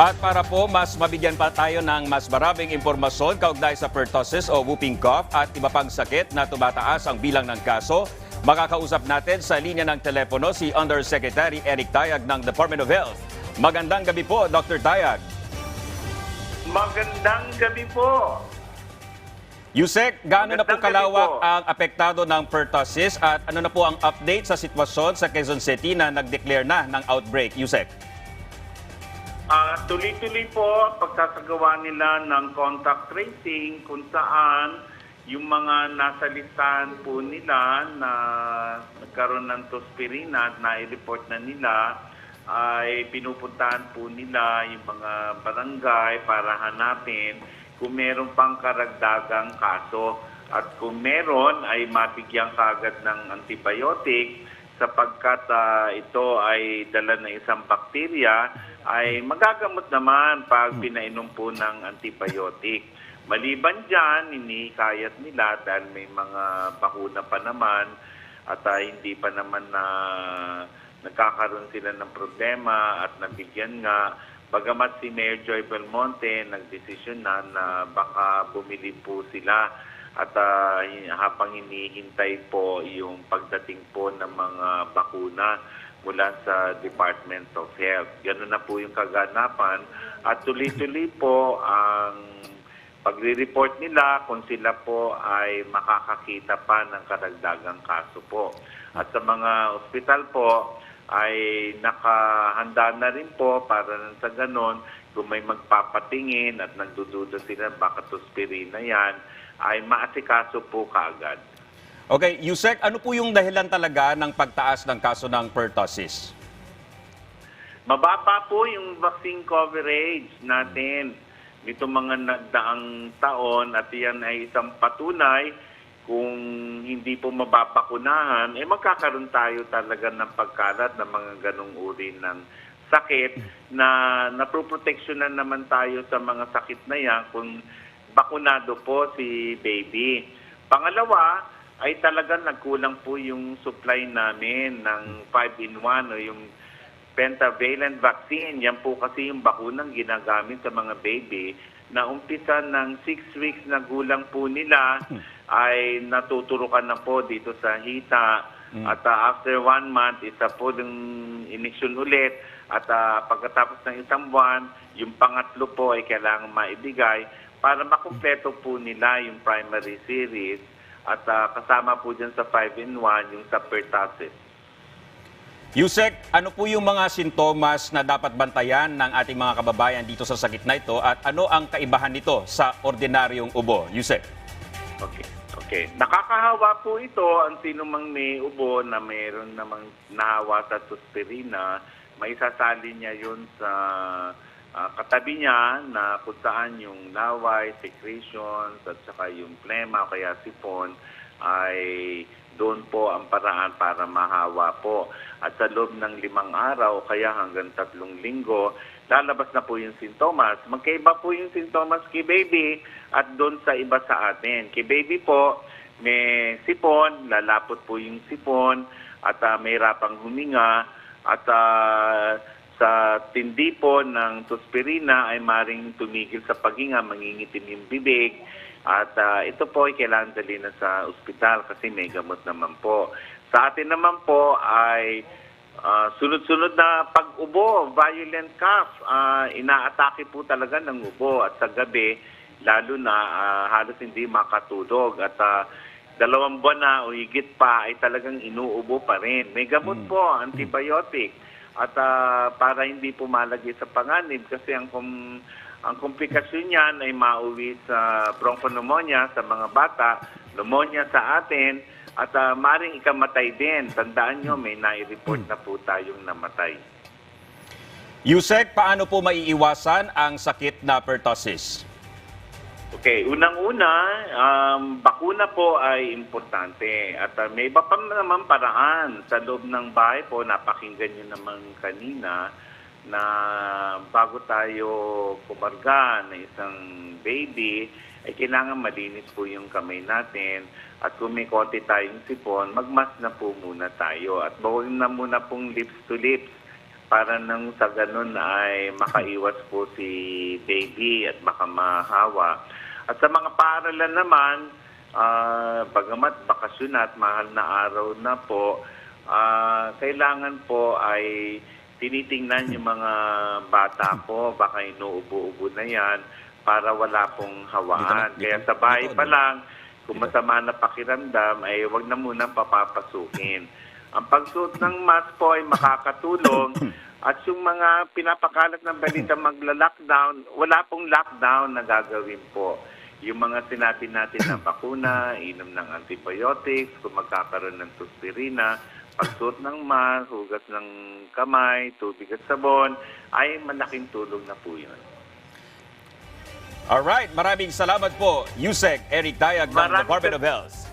At para po mas mabigyan pa tayo ng mas maraming impormasyon kaugnay sa pertussis o whooping cough at iba pang sakit na tumataas ang bilang ng kaso, makakausap natin sa linya ng telepono si Undersecretary Eric Tayag ng Department of Health. Magandang gabi po, Dr. Tayag. Magandang gabi po. Yusek, gaano na po kalawak po. ang apektado ng pertussis at ano na po ang update sa sitwasyon sa Quezon City na nag-declare na ng outbreak, Yusek? Ah, tuloy-tuloy po ang pagsasagawa nila ng contact tracing kung saan yung mga nasa listahan po nila na nagkaroon ng tospirina at na-report na nila ay pinupuntahan po nila yung mga barangay para hanapin kung meron pang karagdagang kaso. At kung meron ay mabigyan kagad ng antibiotic sapagkat ah, ito ay dala ng isang bakterya ay magagamot naman pag pinainom po ng antibiotic. Maliban dyan, inikayat nila dahil may mga bakuna pa naman at ah, hindi pa naman na nagkakaroon sila ng problema at nabigyan nga. Bagamat si Mayor Joy Belmonte nagdesisyon na na baka bumili po sila at ah, habang hinihintay po yung pagdating po ng mga bakuna mula sa Department of Health. Ganun na po yung kaganapan at tuloy-tuloy po ang pagre-report nila kung sila po ay makakakita pa ng karagdagang kaso po. At sa mga ospital po ay nakahanda na rin po para nang sa ganon kung may magpapatingin at nagdududa sila baka tospirina yan ay maasikaso po kaagad. Okay, Yusek, ano po yung dahilan talaga ng pagtaas ng kaso ng pertussis? Mababa po yung vaccine coverage natin nito mga nagdaang taon at yan ay isang patunay kung hindi po mababakunahan, eh magkakaroon tayo talaga ng pagkalat ng mga ganong uri ng sakit na napoproteksyonan naman tayo sa mga sakit na yan kung bakunado po si baby. Pangalawa, ay talagang nagkulang po yung supply namin ng 5-in-1 o yung pentavalent vaccine. Yan po kasi yung bakunang ginagamit sa mga baby na umpisa ng 6 weeks na gulang po nila ay natuturukan na po dito sa hita. At ah, after one month, isa po yung inisyon ulit. At ah, pagkatapos ng isang buwan, yung pangatlo po ay kailangan maibigay para makumpleto po nila yung primary series. At ah, kasama po dyan sa 5-in-1 yung sa pertussis. Yusek, ano po yung mga sintomas na dapat bantayan ng ating mga kababayan dito sa sakit na ito at ano ang kaibahan nito sa ordinaryong ubo? Yusek. Okay. Okay. Nakakahawa po ito ang sino mang may ubo na mayroon namang nahawa sa suspirina, may sasali niya yun sa ah, katabi niya na kung saan yung laway, secretions, at saka yung plema kaya sipon ay doon po ang paraan para mahawa po. At sa loob ng limang araw, kaya hanggang tatlong linggo, lalabas na po yung sintomas. Magkaiba po yung sintomas kay baby at doon sa iba sa atin. Kay baby po, may sipon, lalapot po yung sipon at ah, may rapang huminga at ah, sa tindi po ng tospirina ay maring tumigil sa paghinga, mangingitim yung bibig. At ah, ito po ay kailangan dali na sa ospital kasi may gamot naman po. Sa atin naman po ay ah, sunod-sunod na pag-ubo, violent cough. Ah, inaatake po talaga ng ubo at sa gabi, lalo na ah, halos hindi makatulog. At ah, dalawang buwan na o higit pa ay talagang inuubo pa rin. May gamot po, antibiotic. At ah, para hindi po malagay sa panganib kasi ang kum- ang komplikasyon niyan ay mauwi sa bronchopneumonia sa mga bata, pneumonia sa atin, at uh, maring ikamatay din. Tandaan nyo, may nai-report na po tayong namatay. Yusek, paano po maiiwasan ang sakit na pertussis? Okay, unang-una, um, bakuna po ay importante. At uh, may iba pa naman paraan. Sa loob ng bahay po, napakinggan nyo naman kanina na bago tayo kumarga na isang baby, ay kailangan malinis po yung kamay natin. At kung may konti tayong sipon, magmas na po muna tayo. At bawal na muna pong lips to lips para nang sa ganun ay makaiwas po si baby at baka mahawa. At sa mga paaralan naman, ah, bagamat bakasyon at mahal na araw na po, ah, kailangan po ay tinitingnan yung mga bata po, baka inuubo-ubo na yan para wala pong hawaan. Kaya sa bahay pa lang, kung masama na pakiramdam, ay wag na munang papapasukin. Ang pagsuot ng mask po ay makakatulong at yung mga pinapakalat ng balita magla-lockdown, wala pong lockdown na gagawin po. Yung mga sinabi natin na bakuna, inom ng antibiotics, kung magkakaroon ng tuspirina, pagsuot ng mask, hugas ng kamay, tubig at sabon, ay malaking tulong na po yun. Alright, maraming salamat po, Yusek Eric Dayag ng Maraming Department of Health.